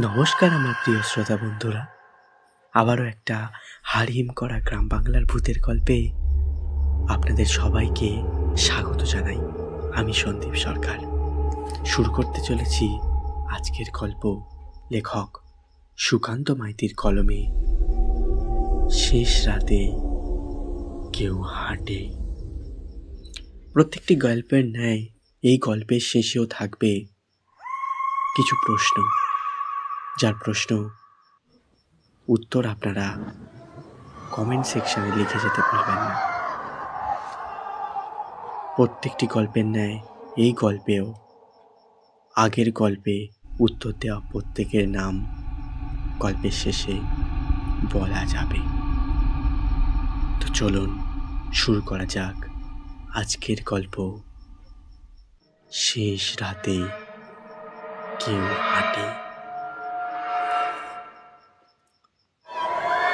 নমস্কার আমার প্রিয় শ্রোতা বন্ধুরা। আবারও একটা হাড়হিম করা গ্রাম বাংলার ভূতের গল্পে আপনাদের সবাইকে স্বাগত জানাই। আমি সন্দীপ সরকার। শুরু করতে চলেছি আজকের গল্প লেখক সুকান্ত মাইতির কলমে, শেষ রাতে কেউ হাঁটে। প্রত্যেকটি গল্পের ন্যায় এই গল্পের শেষেও থাকবে কিছু প্রশ্ন। যার প্রশ্ন, উত্তর আপনারা কমেন্ট সেকশনে লিখে যেতে ভুলবেন না। প্রত্যেকটি গল্পের ন্যায় এই গল্পেও আগের গল্পে উত্তর দেওয়া প্রত্যেকের নাম গল্পের শেষে বলা যাবে। তো চলুন শুরু করা যাক আজকের গল্প। শেষ রাতে কেউ হাঁটে।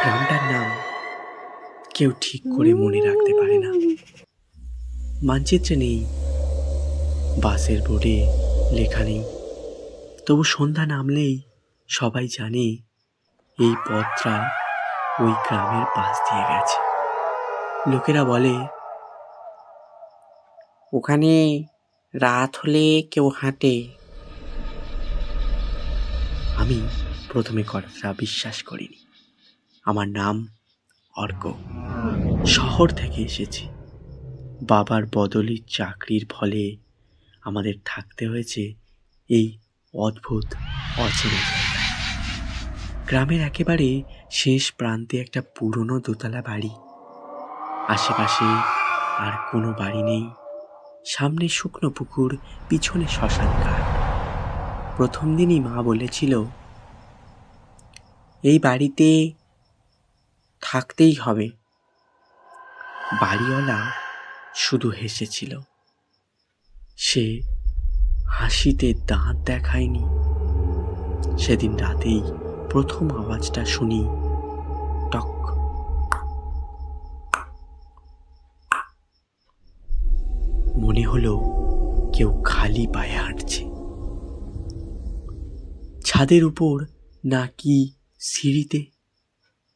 গ্রামটার নাম কেউ ঠিক করে মনে রাখতে পারে না। মানচিত্রে নেই, বাসের বোর্ডে লেখা নেই। তবু সন্ধ্যা নামলেই সবাই জানে এই পথটা ওই গ্রামের পাশ দিয়ে গেছে। লোকেরা বলে, ওখানে রাত হলে কেউ হাঁটে। আমি প্রথমে কথাটা বিশ্বাস করিনি। আমার নাম অর্ক। শহর থেকে এসেছি। বাবার বদলি চাকরির ফলে আমাদের থাকতে হয়েছে এই অদ্ভুত, অচেনা গ্রামের একেবারে শেষ প্রান্তে একটা পুরনো দোতলা বাড়ি। আশেপাশে আর কোনো বাড়ি নেই। সামনে শুকনো পুকুর, পিছনে শ্মশান ঘাট। প্রথম দিনই মা বলেছিল, এই বাড়িতে থাকতেই হবে। বাড়িওয়ালা শুধু হেসেছিল। সে হাসিতে দাঁত দেখায়নি। সেদিন রাতেই প্রথম আওয়াজটা শুনি টক। মনে হলো কেউ খালি পায়ে হাঁটছে। ছাদের উপর নাকি সিঁড়িতে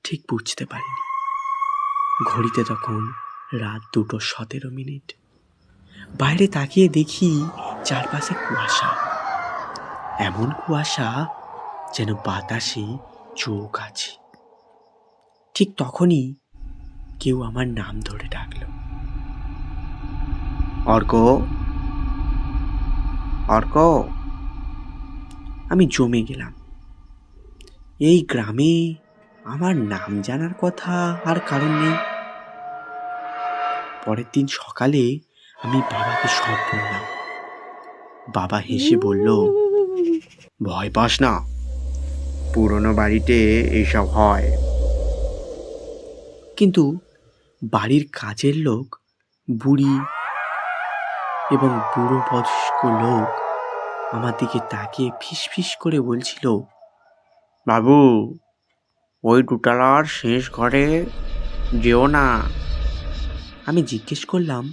ঠিক বুঝতে পারিনি। ঘড়িতে তখন রাত দুটো সতেরো মিনিট। বাইরে তাকিয়ে দেখি চারপাশে কুয়াশা। এমন কুয়াশা যেন বাতাসে চোখ আছে। ঠিক তখনই কেউ আমার নাম ধরে ডাকলো। অর্ক? অর্ক? আমি জমে গেলাম। এই গ্রামে আমার নাম জানার কথা আর কারণ নেই। পরের দিন সকালে আমি বাবাকে সব বললাম। বাবা হেসে বলল, ভয় পাস না, পুরনো বাড়িতে এইসব হয়। কিন্তু বাড়ির কাজের লোক, বুড়ি এবং বুড়ো বয়স্ক লোক আমার দিকে তাকিয়ে ফিস ফিস করে বলছিল, বাবু ওই দুতলার শেষ ঘরে যেও না। আমি জিজ্ঞেস করলাম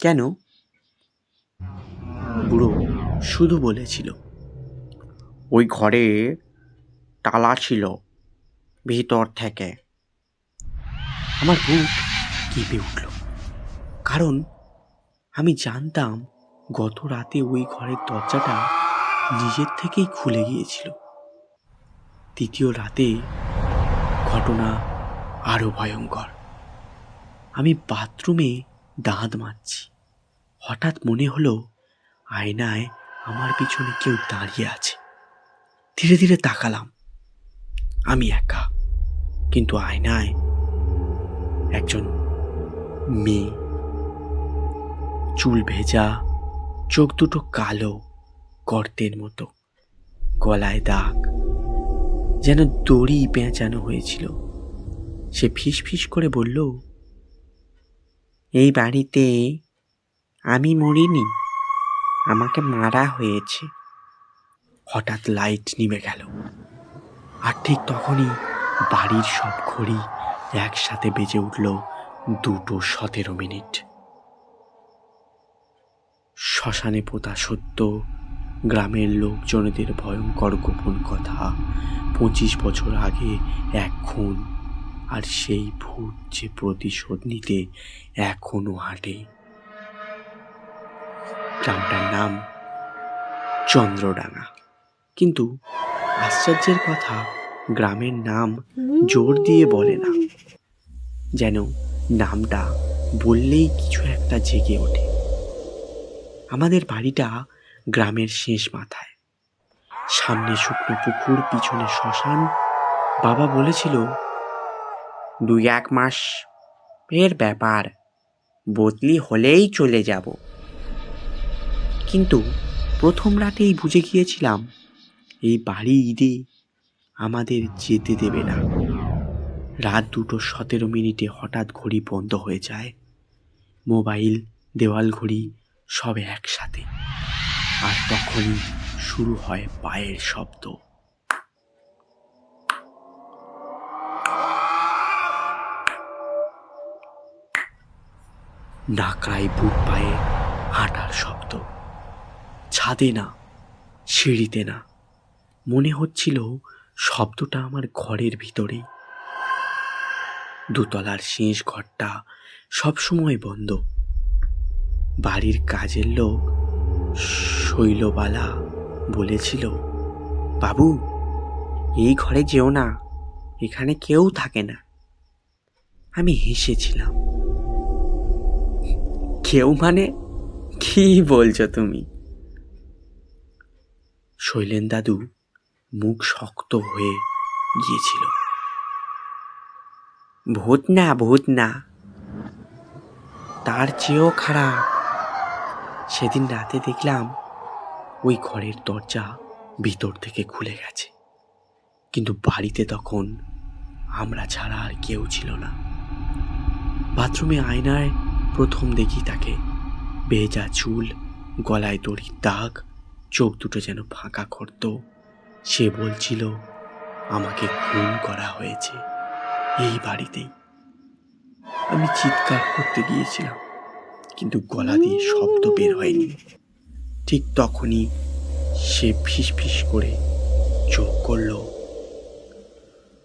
কেন? বুড়ো শুধু বলেছিল ওই ঘরে তালা ছিল ভিতর থেকে। আমার বুক কেঁপে উঠল কারণ আমি জানতাম গত রাতে ওই ঘরের দরজাটা নিজের থেকেই খুলে গিয়েছিল। দ্বিতীয় রাতে ঘটনা আরও ভয়ঙ্কর। আমি বাথরুমে দাঁত মারছি হঠাৎ মনে হলো আয়নায় আমার পিছনে কেউ দাঁড়িয়ে আছে। ধীরে ধীরে তাকালাম। আমি একা, কিন্তু আয়নায় একজন মেয়ে। চুল ভেজা, চোখ দুটো কালো, গর্তের মতো, গলায় দাগ। যেন দড়ি পেঁচানো হয়েছিল। সে ফিস ফিস করে বলল, এই বাড়িতে আমি মরিনি, আমাকে মারা হয়েছে। হঠাৎ লাইট নিভে গেল। আর ঠিক তখনই বাড়ির সব ঘড়ি একসাথে বেজে উঠল দুটো সতেরো মিনিট। শ্মশানে পোতা সত্য গ্রামের লোকজনদের ভয়ঙ্কর গোপন কথা। পঁচিশ বছর আগে এক খুন, আর সেই ভূত যে প্রতিশোধ নিতে এখনও হাঁটে। গ্রামটার নাম চন্দ্রডাঙ্গা। কিন্তু আশ্চর্যের কথা, গ্রামের নাম জোর দিয়ে বলে না। যেন নামটা বললেই কিছু একটা জেগে ওঠে। আমাদের বাড়িটা গ্রামের শেষ মাথায়। সামনে শুকনো পুকুর, পিছনে শ্মশান। বাবা বলেছিল, দুই এক মাস এর ব্যাপার, বদলি হলেই চলে যাব। কিন্তু প্রথম রাতেই বুঝে গিয়েছিলাম, এই বাড়ি ঈদে আমাদের যেতে দেবে না। রাত দুটো সতেরো মিনিটে হঠাৎ ঘড়ি বন্ধ হয়ে যায়। মোবাইল, দেওয়াল ঘড়ি সব একসাথে। আর তখনই শুরু হয় পায়ের শব্দ। নাকড়ায় বুট পায়ে হাঁটার শব্দ। ছাদে না, সিঁড়িতে না। মনে হচ্ছিল শব্দটা আমার ঘরের ভিতরেই। দোতলার শেষ ঘরটা সবসময় বন্ধ। বাড়ির কাজের লোক শৈলবালা বলেছিল, বাবু, এই ঘরে যেও না, এখানে কেউ থাকে না। আমি হেসেছিলাম। কেউ মানে কি বলছো তুমি? শৈলেন দাদু মুখ শক্ত হয়ে গিয়েছিল। ভূত না ভূত না, তার চেয়েও খারাপ সেদিন রাতে দেখলাম ওই ঘরের দরজা ভিতর থেকে খুলে গেছে। কিন্তু বাড়িতে তখন আমরা ছাড়া আর কেউ ছিল না। বাথরুমে আয়নায় প্রথম দেখি তাকে ভেজা চুল, গলায় দড়ির দাগ, চোখ দুটো যেন ফাঁকা করত। সে বলছিল, আমাকে খুন করা হয়েছে এই বাড়িতেই। আমি চিৎকার করতে গিয়েছিলাম। কিন্তু গলা দিয়ে শব্দ বের হয়নি। ঠিক তখনই সে ফিস ফিস করে চোখ করল,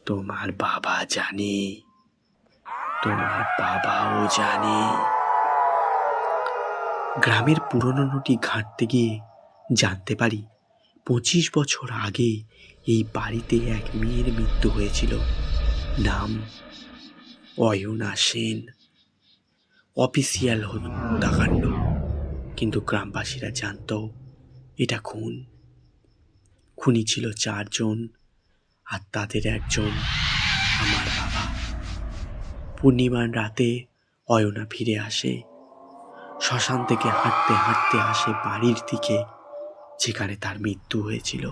তোমার বাবা জানে, তোমার বাবাও জানে। গ্রামের পুরনো নটি ঘাঁটতে গিয়ে জানতে পারি, পঁচিশ বছর আগে এই বাড়িতে এক মেয়ের মৃত্যু হয়েছিল। নাম অয়না সেন। অফিসিয়াল হত্যাকাণ্ড কিন্তু গ্রামবাসীরা জানত, এটা খুন। খুনি ছিল চারজন আর তাদের একজন আমার বাবা। পূর্ণিমার রাতে অয়না ফিরে আসে। শ্মশান থেকে হাঁটতে হাঁটতে আসে বাড়ির দিকে, যেখানে তার মৃত্যু হয়েছিল।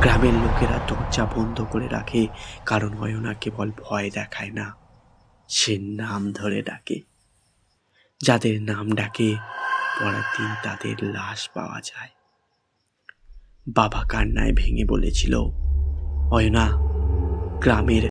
গ্রামের লোকেরা দরজা বন্ধ করে রাখে, কারণ অয়না কেবল ভয় দেখায় না। সে নাম ধরে ডাকে। যাদের নাম ডাকে, পরের দিন তাদের লাশ পাওয়া যায়। বাবা কান্নায় ভেঙে বলেছিল, অয়না, গ্রামের